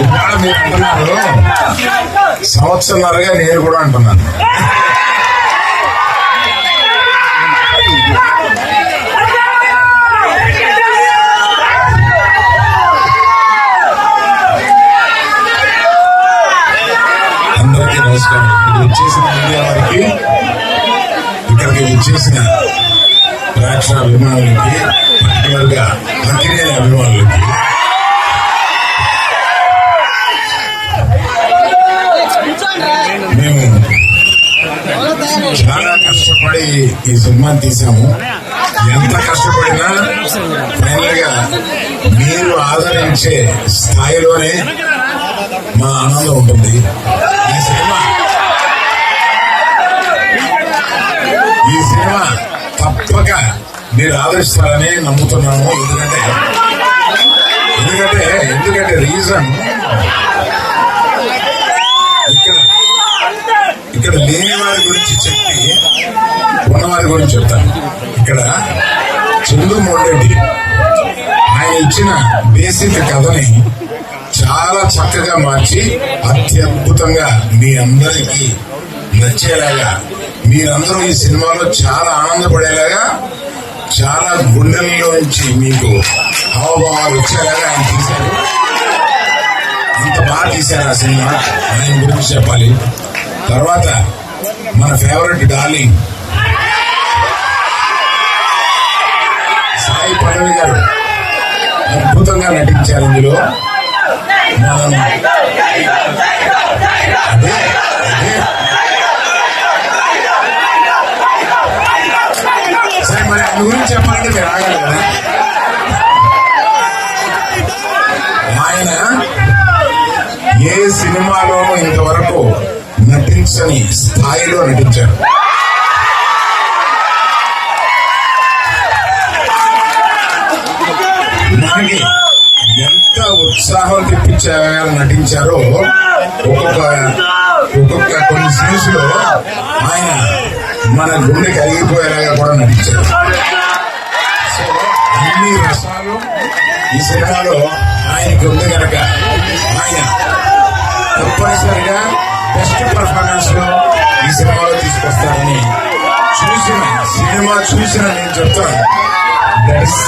ఇవాళ సంవత్సరాలుగా నేను కూడా అంటున్నాను. అందరికీ నమస్కారం. ఇక్కడ వచ్చేసిన మీడియా వారికి ఇక్కడికి వచ్చేసిన ప్రేక్షణ అభిమానులకి పర్టికులర్గా అభిమానులు మేము చాలా కష్టపడి ఈ సినిమాని తీసాము ఎంత కష్టపడినా ఫైనల్గా మీరు ఆదరించే స్థాయిలోనే మా ఆనందం ఉంటుంది. ఈ సినిమా ఈ సినిమా తప్పక మీరు ఆదరిస్తారని నమ్ముతున్నాము. ఎందుకంటే ఎందుకంటే ఎందుకంటే రీజన్ ఇక్కడ ఇక్కడ లేని వారి గురించి చెప్పి ఉన్నవారి గురించి చెప్తాను ఇక్కడ చందు మోడెడ్డి ఆయన ఇచ్చిన బేసిక్ కథని చాలా చక్కగా మార్చి అత్యద్భుతంగా మీ అందరికీ నచ్చేలాగా మీరందరూ ఈ సినిమాలో చాలా ఆనందపడేలాగా చాలా గుండెల్లోంచి మీకు హావభావాలు వచ్చేలాగా ఆయన తీశారు. అంత బాగా తీశారు ఆ సినిమా ఆయన గురించి చెప్పాలి. తర్వాత మన ఫేవరెట్ డార్లింగ్ అద్భుతంగా ఇందులో మనం అదే అదే. సరే మరి ఆయన గురించి చెప్పాలంటే మీరు ఆగాలి కదా? ఆయన ఏ సినిమాలోనూ ఇంతవరకు నటించని స్థాయిలో నటించారు. మనకి ఎంత ఉత్సాహం తెప్పించేలా నటించారో ఒక్కొక్క ఒక్కొక్క కొన్ని సీన్స్లో ఆయన మన గుండె కరిగిపోయేలాగా కూడా నటించారు. సో అన్ని రసాలు ఈ సినిమాలో ఆయనకి ఉంది కనుక ఆయన తప్పనిసరిగా బెస్ట్ పర్ఫార్మెన్స్లో ఈ సినిమాలో తీసుకొస్తారని చూసిన సినిమా చూసిన నేను చెప్తాను. దట్స్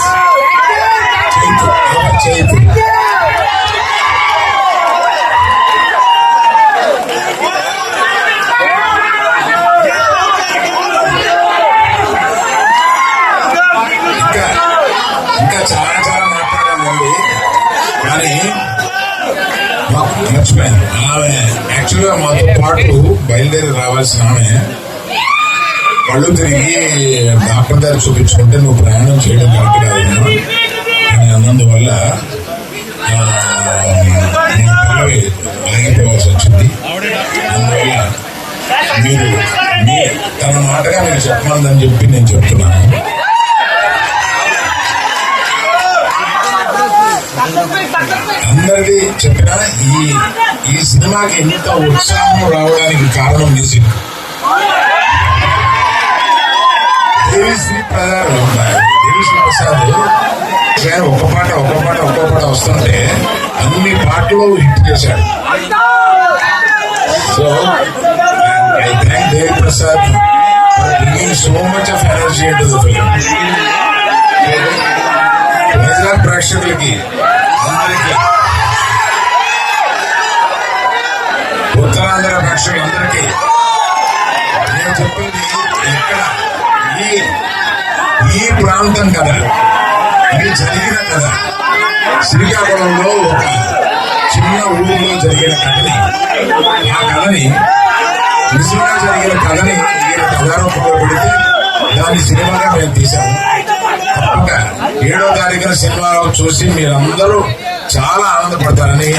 ఇంకా ఇంకా చాలా చాలా మాట్లాడాలండి కానీ మాకు మర్చిపోయాను ఆమె యాక్చువల్గా మాతో పాటు బయలుదేరి రావాల్సిన ఆమె. కళ్ళు తిరిగి డాక్టర్ దగ్గర చూపించుకుంటే నువ్వు ప్రయాణం చేయడం కరెక్ట్ కాదమ్మా అని అన్నందువల్ల నేను పల్లవి ఆగిపోవాల్సి వచ్చింది. అందువల్ల మీరు మీ తన మాటగా మీరు చెప్పమందని చెప్పి నేను చెప్తున్నాను. అందరిది చెప్పిన ఈ ఈ సినిమాకి ఇంత ఉత్సాహం రావడానికి కారణం మ్యూజిక్ దేవిశ్రీ శ్రీ దేవిశ్రీ ప్రసాద్ దేవి ఒక ఒక కూడా వస్తుంటే అన్ని పాటలు హిట్ చేశాడు. So I thank Dev Prasad for bringing so much of energy into the film ప్రేక్షకులకి అందరికీ ఉత్తరాంధ్ర ప్రేక్షకులందరికీ నేను చెప్పింది ఇక్కడ ఈ ఈ ప్రాంతం కదా ఇది జరిగిన కదా. శ్రీకాకుళంలో ఒక చిన్న ఊరిలో జరిగిన కథని ఆ కథని నిజంగా జరిగిన కథని ఈయన కథారూపంలో పెడితే దాన్ని సినిమాగా మేము తీశాము. తప్పక ఏడో తారీఖున సినిమాలో చూసి మీరందరూ చాలా ఆనందపడతారని